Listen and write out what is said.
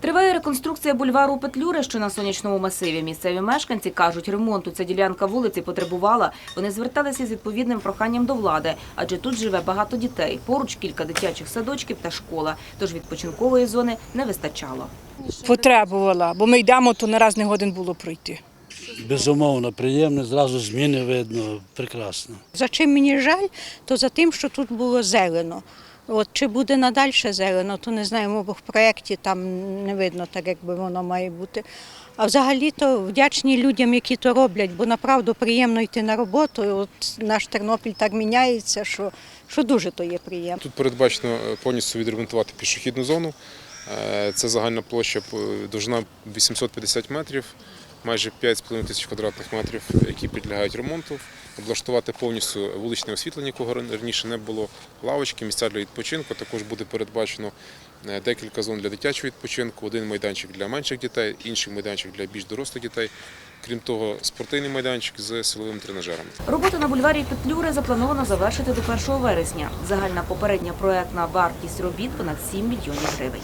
Триває реконструкція бульвару Петлюри, що на сонячному масиві. Місцеві мешканці кажуть, ремонту ця ділянка вулиці потребувала. Вони зверталися з відповідним проханням до влади, адже тут живе багато дітей. Поруч кілька дитячих садочків та школа. Тож відпочинкової зони не вистачало. Потребувала, бо ми йдемо, то не раз не годин було пройти. Безумовно, приємно, зразу зміни видно, прекрасно. За чим мені жаль, то за тим, що тут було зелено. От чи буде надальше зелено, то не знаємо, бо в проєкті там не видно так, як би воно має бути. А взагалі то вдячні людям, які то роблять, бо направду приємно йти на роботу. От наш Тернопіль так міняється, що, що дуже то є приємно. Тут передбачено е, повністю відремонтувати пішохідну зону. Е, Це загальна площа е, довжина 850 метрів, майже 5,5 тисяч квадратних метрів, які підлягають ремонту. Облаштувати повністю вуличне освітлення, якого раніше не було, лавочки, місця для відпочинку. Також буде передбачено е, декілька зон для дитячого відпочинку, один майданчик для менших дітей, інший майданчик для більш дорослих дітей. Крім того, спортивний майданчик з силовими тренажерами. Роботу на бульварі Петлюри заплановано завершити до 1 вересня. Загальна попередня проектна вартість робіт понад 7 мільйонів гривень.